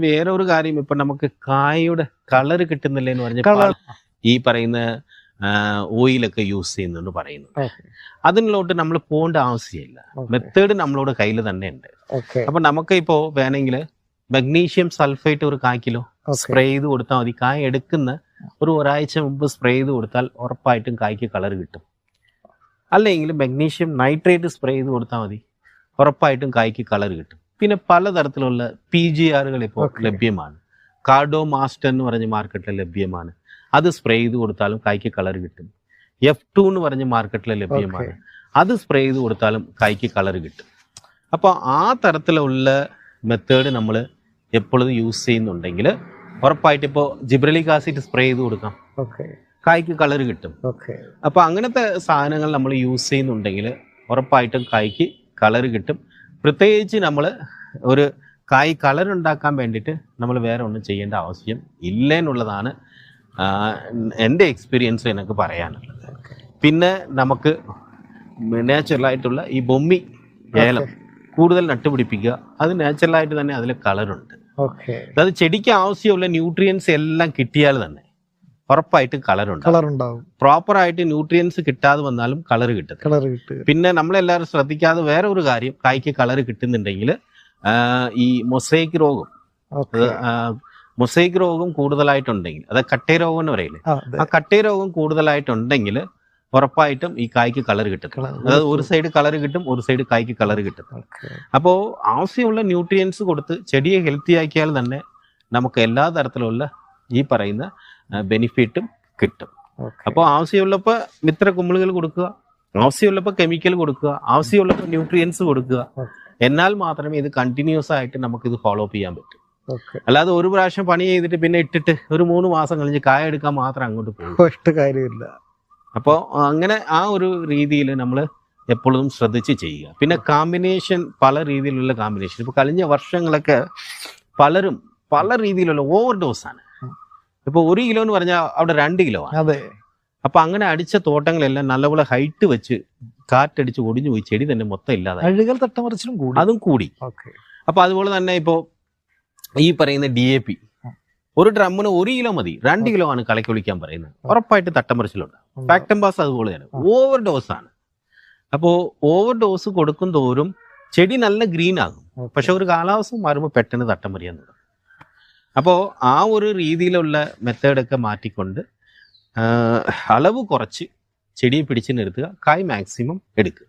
വേറെ ഒരു കാര്യം ഇപ്പൊ നമുക്ക് കായയുടെ കളർ കിട്ടുന്നില്ല എന്ന് പറഞ്ഞ. ഈ പറയുന്ന ഓയിലൊക്കെ യൂസ് ചെയ്യുന്നുണ്ട് പറയുന്നു അതിനോട്ട് നമ്മൾ പോകേണ്ട ആവശ്യമില്ല. മെത്തേഡ് നമ്മളോട് കയ്യിൽ തന്നെ ഉണ്ട്. അപ്പൊ നമുക്ക് ഇപ്പോ വേണമെങ്കിൽ മഗ്നീഷ്യം സൾഫേറ്റ് ഒരു കാ കിലോ സ്പ്രേ ചെയ്ത് കൊടുത്താൽ മതി. കായ എടുക്കുന്ന ഒരു ഒരാഴ്ച മുമ്പ് സ്പ്രേ ചെയ്ത് കൊടുത്താൽ ഉറപ്പായിട്ടും കായ്ക്ക് കളർ കിട്ടും. അല്ലെങ്കിൽ മഗ്നീഷ്യം നൈട്രേറ്റ് സ്പ്രേ ചെയ്ത് കൊടുത്താൽ മതി. ഉറപ്പായിട്ടും കായ്ക്ക് കളർ കിട്ടും. പിന്നെ പലതരത്തിലുള്ള പി ജി ആറുകൾ ഇപ്പോൾ ലഭ്യമാണ്. കാർഡോ മാസ്റ്റർ എന്ന് പറഞ്ഞ മാർക്കറ്റിൽ ലഭ്യമാണ്. അത് സ്പ്രേ ചെയ്ത് കൊടുത്താലും കായ്ക്ക് കളർ കിട്ടും. എഫ് ടു എന്ന് പറഞ്ഞ മാർക്കറ്റിൽ ലഭ്യമാണ്. അത് സ്പ്രേ ചെയ്ത് കൊടുത്താലും കായ്ക്ക് കളർ കിട്ടും. അപ്പോൾ ആ തരത്തിലുള്ള മെത്തേഡ് നമ്മൾ എപ്പോഴും യൂസ് ചെയ്യുന്നുണ്ടെങ്കിൽ ഉറപ്പായിട്ട് ഇപ്പോൾ ജിബ്രലിക് ആസിഡ് സ്പ്രേ ചെയ്ത് കൊടുക്കാം. ഓക്കെ കായ്ക്ക് കളർ കിട്ടും. ഓക്കെ അപ്പോൾ അങ്ങനത്തെ സാധനങ്ങൾ നമ്മൾ യൂസ് ചെയ്യുന്നുണ്ടെങ്കിൽ ഉറപ്പായിട്ടും കായ്ക്ക് കളർ കിട്ടും. പ്രത്യേകിച്ച് നമ്മൾ ഒരു കായ് കളർ ഉണ്ടാക്കാൻ വേണ്ടിയിട്ട് നമ്മൾ വേറെ ഒന്നും ചെയ്യേണ്ട ആവശ്യം ഇല്ല എന്നുള്ളതാണ് എന്റെ എക്സ്പീരിയൻസ് എനിക്ക് പറയാനുള്ളത്. പിന്നെ നമുക്ക് നാച്ചുറലായിട്ടുള്ള ഈ ബൊമ്മി ഏലം കൂടുതൽ നട്ടുപിടിപ്പിക്കുക. അത് നാച്ചുറലായിട്ട് തന്നെ അതിൽ കളറുണ്ട് ഓക്കെ. അത് ചെടിക്ക് ആവശ്യമുള്ള ന്യൂട്രിയൻസ് എല്ലാം കിട്ടിയാൽ തന്നെ ഉറപ്പായിട്ടും കളറുണ്ട് കളർ ഉണ്ടാവും പ്രോപ്പർ ആയിട്ട് ന്യൂട്രിയൻസ് കിട്ടാതെ വന്നാലും കളർ കിട്ടും കളർ കിട്ടും പിന്നെ നമ്മളെല്ലാവരും ശ്രദ്ധിക്കാതെ വേറെ ഒരു കാര്യം കായ്ക്ക് കളർ കിട്ടുന്നുണ്ടെങ്കിൽ ഈ മൊസൈക്ക് രോഗം. മൊസൈക്ക് രോഗം കൂടുതലായിട്ടുണ്ടെങ്കിൽ അത് കട്ടേ രോഗം എന്ന് പറയില്ലേ? ആ കട്ടേ രോഗം കൂടുതലായിട്ടുണ്ടെങ്കിൽ ഉറപ്പായിട്ടും ഈ കായ്ക്ക് കളർ കിട്ടും അതായത് ഒരു സൈഡ് കളർ കിട്ടും ഒരു സൈഡ് കായ്ക്ക് കളർ കിട്ടും അപ്പോൾ ആവശ്യമുള്ള ന്യൂട്രിയൻസ് കൊടുത്ത് ചെടിയെ ഹെൽത്തി ആക്കിയാൽ തന്നെ നമുക്ക് എല്ലാ തരത്തിലുള്ള ഈ പറയുന്ന ബെനിഫിറ്റും കിട്ടും. അപ്പോൾ ആവശ്യമുള്ളപ്പോൾ മിത്ര കുമ്പിളുകൾ കൊടുക്കുക ആവശ്യമുള്ളപ്പോൾ കെമിക്കൽ കൊടുക്കുക ആവശ്യമുള്ളപ്പോൾ ന്യൂട്രിയൻസ് കൊടുക്കുക. എന്നാൽ മാത്രമേ ഇത് കണ്ടിന്യൂസ് ആയിട്ട് നമുക്ക് ഇത് ഫോളോ അപ്പ് ചെയ്യാൻ പറ്റൂ. അല്ലാതെ ഒരു പ്രാവശ്യം പണി ചെയ്തിട്ട് പിന്നെ ഇട്ടിട്ട് ഒരു മൂന്ന് മാസം കഴിഞ്ഞ് കായ എടുക്കാൻ മാത്രം അങ്ങോട്ട് പോകും കാര്യമില്ല. അപ്പോൾ അങ്ങനെ ആ ഒരു രീതിയിൽ നമ്മൾ എപ്പോഴും ശ്രദ്ധിച്ച് ചെയ്യുക. പിന്നെ കോമ്പിനേഷൻ പല രീതിയിലുള്ള കോമ്പിനേഷൻ ഇപ്പോൾ കഴിഞ്ഞ വർഷങ്ങളൊക്കെ പലരും പല രീതിയിലുള്ള ഓവർ ഡോസാണ് ഇപ്പോൾ ഒരു കിലോ എന്ന് പറഞ്ഞാൽ അവിടെ രണ്ട് കിലോ ആണ്. അതെ. അപ്പൊ അങ്ങനെ അടിച്ച തോട്ടങ്ങളെല്ലാം നല്ലപോലെ ഹൈറ്റ് വെച്ച് കാറ്റടിച്ച് ഒടിഞ്ഞു പോയി ചെടി തന്നെ മൊത്തം ഇല്ലാതെ അഴുകൽ തട്ടമറിച്ചിലും കൂടി. അതും കൂടി. അപ്പൊ അതുപോലെ തന്നെ ഇപ്പോ ഈ പറയുന്ന ഡി എ പി ഒരു ഡ്രമ്മിന് ഒരു കിലോ മതി. രണ്ട് കിലോ ആണ് കളയ്ക്ക് വിളിക്കാൻ പറയുന്നത്. ഉറപ്പായിട്ട് തട്ടമറിച്ചിലുണ്ട്. പാക്ടംബാസ് അതുപോലെ തന്നെ. ഓവർ ഡോസ് ആണ്. അപ്പോൾ ഓവർ ഡോസ് കൊടുക്കും തോറും ചെടി നല്ല ഗ്രീൻ ആകും. പക്ഷെ ഒരു കാലാവസ്ഥ മാറുമ്പോൾ പെട്ടെന്ന് തട്ടമറിയാൻ തുടങ്ങും. അപ്പോൾ ആ ഒരു രീതിയിലുള്ള മെത്തേഡൊക്കെ മാറ്റിക്കൊണ്ട് അളവ് കുറച്ച് ചെടിയെ പിടിച്ചു നിർത്തുക കായ് മാക്സിമം എടുക്കുക.